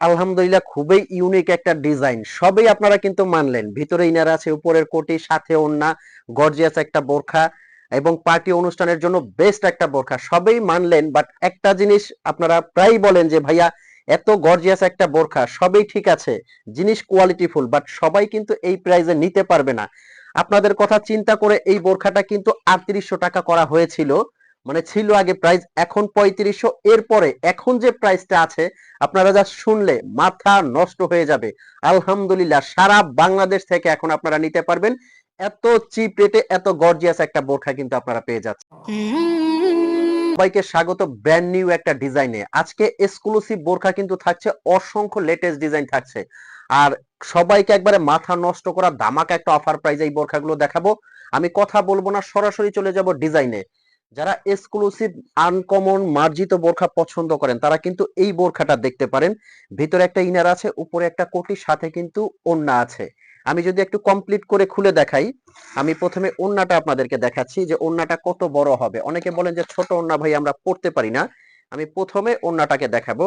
আলহামদুলিল্লাহ খুবই ইউনিক একটা ডিজাইন সবই আপনারা কিন্তু মানলেন। ভিতরে ইনার আছে, উপরের কোটি, সাথে ওন্না গর্জিয়াস একটা বোরখা এবং পার্টি অনুষ্ঠানের জন্য বেস্ট একটা বোরখা। সবই মানলেন বাট একটা জিনিস আপনারা প্রায় বলেন যে, ভাইয়া, এত গর্জিয়াস একটা বোরখা, সবই ঠিক আছে, জিনিস কোয়ালিটিফুল বাট সবাই কিন্তু এই প্রাইজে নিতে পারবে না। আপনাদের কথা চিন্তা করে এই বোরখাটা কিন্তু আটত্রিশশো টাকা করা হয়েছিল। মানে ছিল আগে প্রাইস এখন পঁয়ত্রিশশো, এরপরে এখন যে প্রাইসটা আছে, আপনারা যা শুনলে মাথা নষ্ট হয়ে যাবে। আলহামদুলিল্লাহ, সারা বাংলাদেশ থেকে এখন আপনারা নিতে পারবেন। এত চিপ রেটে এত গর্জিয়াস একটা বোরখা কিন্তু আপনারা পেয়ে যাচ্ছেন। সবাইকে স্বাগত ব্র্যান্ড নিউ একটা ডিজাইনে আজকে এক্সক্লুসিভ বোরখা কিন্তু থাকছে, অসংখ্য লেটেস্ট ডিজাইন থাকছে। আর সবাইকে একবারে মাথা নষ্ট করা ধামাকা একটা অফার প্রাইজে এই বোরখাগুলো দেখাবো। আমি কথা বলব না, সরাসরি চলে যাব ডিজাইনে যারা এক্সক্লুসিভ আনকমন মার্জিত বোরখা পছন্দ করেন, তারা কিন্তু এই বোরখাটা দেখতে পারেন। ভিতরে একটা ইনার আছে, উপরে একটা কোটির সাথে কিন্তু ওন্না আছে। আমি যদি একটু কমপ্লিট করে খুলে দেখাই, আমি প্রথমে ওন্নাটা আপনাদেরকে দেখাচ্ছি যে ওন্নাটা কত বড় হবে। অনেকে বলেন যে ছোট ওন্না ভাই আমরা পড়তে পারি না। আমি প্রথমে ওন্নাটাকে দেখাবো।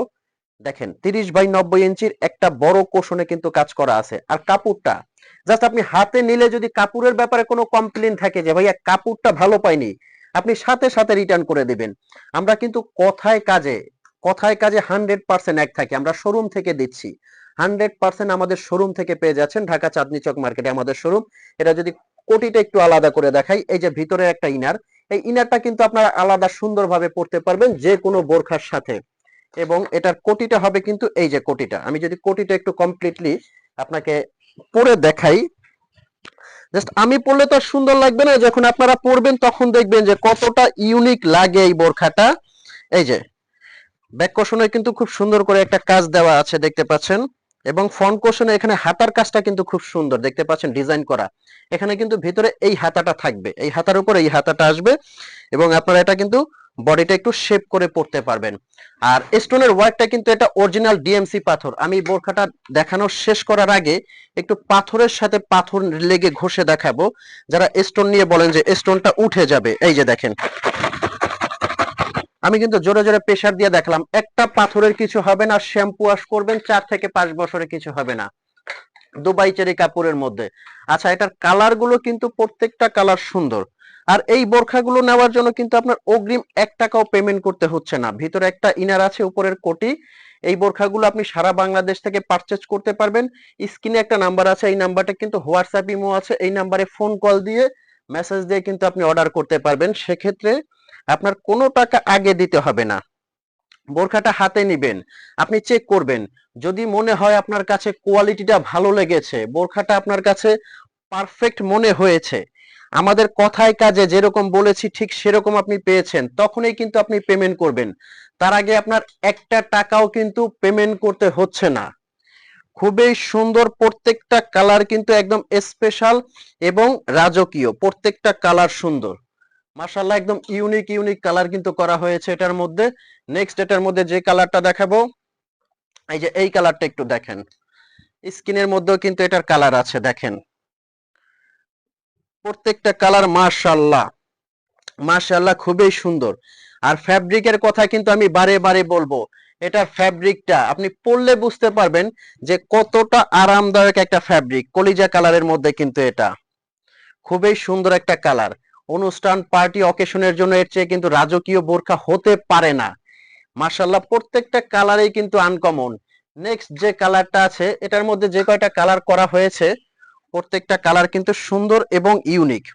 দেখেন, তিরিশ বাই নব্বই ইঞ্চির একটা বড় কোষণে কিন্তু কাজ করা আছে। আর কাপড়টা জাস্ট আপনি হাতে নিলে যদি কাপড়ের ব্যাপারে কোনো কমপ্লেন থাকে যে, ভাইয়া, কাপড়টা ভালো পাইনি। আপনি সাথে সাথে রিটার্ন করে দিবেন। আমরা কিন্তু কথায় কাজে কথায় কাজে হান্ড্রেড পার্সেন্ট এক থাকি। আমরা শোরুম থেকে দিচ্ছি। হান্ড্রেড পার্সেন্ট আমাদের শোরুম থেকে পেয়ে যাচ্ছেন ঢাকা চাঁদনি চক মার্কেটে আমাদের শোরুম এটা যদি কোটিটা একটু আলাদা করে দেখাই, এই যে ভিতরে একটা ইনার এই ইনারটা কিন্তু আপনারা আলাদা সুন্দরভাবে পড়তে পারবেন যে কোনো বোরখার সাথে। এবং এটার কোটিটা হবে কিন্তু এই যে কোটিটা। আমি যদি কোটিটা একটু কমপ্লিটলি আপনাকে পরে দেখাই জাস্ট আমি পড়লে তো সুন্দর লাগবে না, যখন আপনারা পড়বেন তখন দেখবেন যে কতটা ইউনিক লাগে এই বোরখাটা। এই যে ব্যাক কোশনে কিন্তু খুব সুন্দর করে একটা কাজ দেওয়া আছে, দেখতে পাচ্ছেন। এবং ফ্রন্ট কোশনে এখানে হাতার কাজটা কিন্তু খুব সুন্দর, দেখতে পাচ্ছেন ডিজাইন করা। এখানে কিন্তু ভিতরে এই হাতাটা থাকবে, এই হাতার উপর এই হাতাটা আসবে। এবং আপনারা এটা কিন্তু বডিটা একটু শেপ করে পড়তে পারবেন। আর স্টোনের ওয়ার্কটা কিন্তু এটা অরিজিনাল ডিএমসি পাথর। আমি বোরখাটা দেখানো শেষ করার আগে একটু পাথরের সাথে পাথর লেগে ঘষে দেখাবো। যারা স্টোন নিয়ে বলেন যে স্টোনটা উঠে যাবে, এই যে দেখেন। আমি কিন্তু জোরে জোরে প্রেসার দিয়ে দেখলাম, একটা পাথরের কিছু হবে না শ্যাম্পু ওয়াশ করবেন, চার থেকে পাঁচ বছরে কিছু হবে না। দুবাই চেরি কাপড়ের মধ্যে। আচ্ছা এটার কালারগুলো কিন্তু প্রত্যেকটা কালার সুন্দর। আর এই বোরখাগুলো নেওয়ার জন্য কিন্তু আপনার অগ্রিম এক টাকাও পেমেন্ট করতে হচ্ছে না। ভিতরে একটা ইনার আছে, উপরের কোটি। এই বোরখাগুলো আপনি সারা বাংলাদেশ থেকে পারচেজ করতে পারবেন। স্ক্রিনে একটা নাম্বার আছে, এই নাম্বারটা কিন্তু হোয়াটসঅ্যাপ ইমো আছে। এই নাম্বারে ফোন কল দিয়ে মেসেজ দিয়ে কিন্তু আপনি অর্ডার করতে পারবেন। সেক্ষেত্রে আপনার কোনো টাকা আগে দিতে হবে না। বোরখাটা হাতে নিবেন, আপনি চেক করবেন। যদি মনে হয় আপনার কাছে কোয়ালিটিটা ভালো লেগেছে, বোরখাটা আপনার কাছে পারফেক্ট মনে হয়েছে আমাদের কথায় কাজে যেরকম বলেছি ঠিক সেরকম আপনি পেয়েছেন, তখনই কিন্তু আপনি পেমেন্ট করবেন। তার আগে আপনার একটা টাকাও কিন্তু পেমেন্ট করতে হচ্ছে না। খুবই সুন্দর প্রত্যেকটা কালার কিন্তু একদম স্পেশাল এবং রাজকীয়, প্রত্যেকটা কালার সুন্দর। মাশাল্লাহ একদম ইউনিক ইউনিক কালার কিন্তু করা হয়েছে এটার মধ্যে। নেক্সট এটার মধ্যে যে কালারটা দেখাবো, এই যে এই কালারটা একটু দেখেন। স্কিনের মধ্যেও কিন্তু এটার কালার আছে, দেখেন। প্রত্যেকটা কালার মাশাল্লাহ মাশাল্লাহ খুবই সুন্দর। আর ফ্যাব্রিকের কথা কিন্তু আমি বারে বারে বলব। এটা ফ্যাব্রিকটা আপনি পরলে বুঝতে পারবেন যে কতটা আরামদায়ক একটা ফ্যাব্রিক কলিজা কালারের মধ্যে কিন্তু এটা। খুবই সুন্দর একটা কালার অনুষ্ঠান পার্টি অকেশনের জন্য এর চেয়ে কিন্তু রাজকীয় বোরখা হতে পারে না। মাশাল্লাহ প্রত্যেকটা কালারেই কিন্তু আনকমন নেক্সট যে কালারটা আছে, এটার মধ্যে যে কয়টা কালার করা হয়েছে প্রত্যেকটা কালার কিন্তু সুন্দর এবং ইউনিক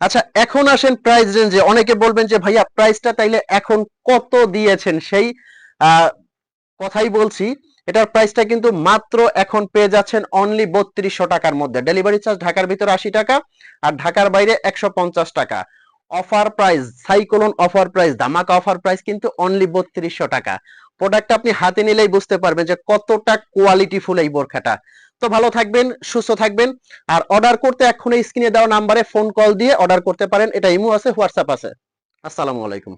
আচ্ছা এখন আসেন প্রাইস রেঞ্জে অনেকে বলবেন যে, ভাইয়া প্রাইসটা তাইলে এখন কত দিয়েছেন? সেই কথাই বলছি। এটার প্রাইসটা কিন্তু মাত্র এখন পেয়ে যাচ্ছেন অনলি বত্রিশশো টাকার মধ্যে। ডেলিভারি চার্জ ঢাকার ভিতরে আশি টাকা আর ঢাকার বাইরে একশো পঞ্চাশ টাকা। Offer price cyclone offer price ধামাকা অফার প্রাইস কিন্তু অনলি বত্রিশশো টাকা। প্রোডাক্ট আপনি হাতে নিলেই বুঝতে পারবেন যে কতটা কোয়ালিটি ফুল এই বোরখাটা। তো ভালো থাকবেন, সুস্থ থাকবেন। আর অর্ডার করতে এখন স্ক্রিনে দেওয়া নাম্বারে ফোন কল দিয়ে অর্ডার করতে পারেন। এটা ইমো আছে, হোয়াটসঅ্যাপ আছে। আসসালামু আলাইকুম।